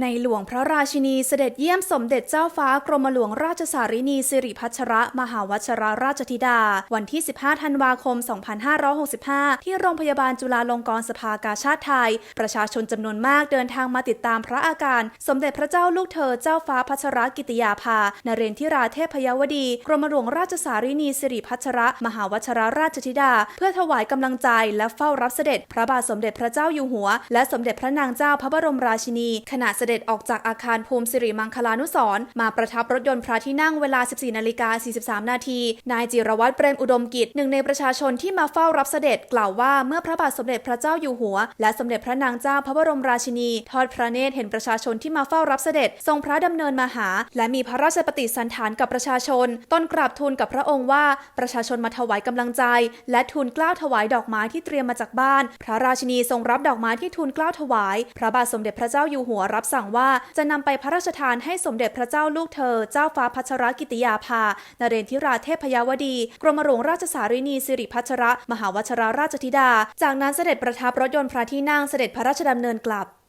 ในหลวงพระราชินีเสด็จเยี่ยมสมเด็จเจ้าฟ้ากรมหลวงราชสารินีสิริพัชรมหาวัชรราชธิดา วันที่ 15 ธันวาคม 2565 ที่โรงพยาบาลจุฬาลงกรณ์สภากาชาติไทย ประชาชนจำนวนมากเดินทางมาติดตามพระอาการ สมเด็จพระเจ้าลูกเธอเจ้าฟ้าพัชรกิติยาภา นเรนทิราเทพยวดี กรมหลวงราชสารินีสิริพัชรมหาวัชรราชธิดา เพื่อถวายกำลังใจและเฝ้ารับเสด็จ พระบาทสมเด็จพระเจ้าอยู่หัว และสมเด็จพระนางเจ้าพระบรมราชินีขณะสด็จออกจากอาคารภูมิสิริมังคลานุสรมาประทับรถยนต์พระที่นั่งเวลา 14นาฬิกา43 นาที นายจิรวัตรเปรมอุดมกิจหนึ่งในประชาชนที่มาเฝ้ารับเสด็จกล่าวว่าเมื่อพระบาทสมเด็จพระเจ้าอยู่หัว และสมเด็จพระนางเจ้าพระบรมราชินี ทอดพระเนตรเห็นประชาชนที่มาเฝ้ารับเสด็จ ทรงพระดำเนินมาหา และมีพระราชปฏิสันถานกับประชาชนต้นกราบทูลกับพระองค์ว่าประชาชนมาถวายกำลังใจ และทูลกล้าวถวายดอกไม้ที่เตรียมมาจากบ้าน พระราชินีทรงรับดอกไม้ที่ทูลกล้าวถวาย พระบาทสมเด็จพระเจ้าอยู่หัวรับสั่งว่าจะนำไปพระราชทานให้สมเด็จพระเจ้าลูกเธอ เจ้าฟ้าพัชรกิติยาภา นเรนทิราเทพยวดี กรมหลวงราชสารินีสิริพัชรมหาวชราราชธิดา จากนั้นเสด็จประทับรถยนต์พระที่นั่งเสด็จพระราชดำเนินกลับ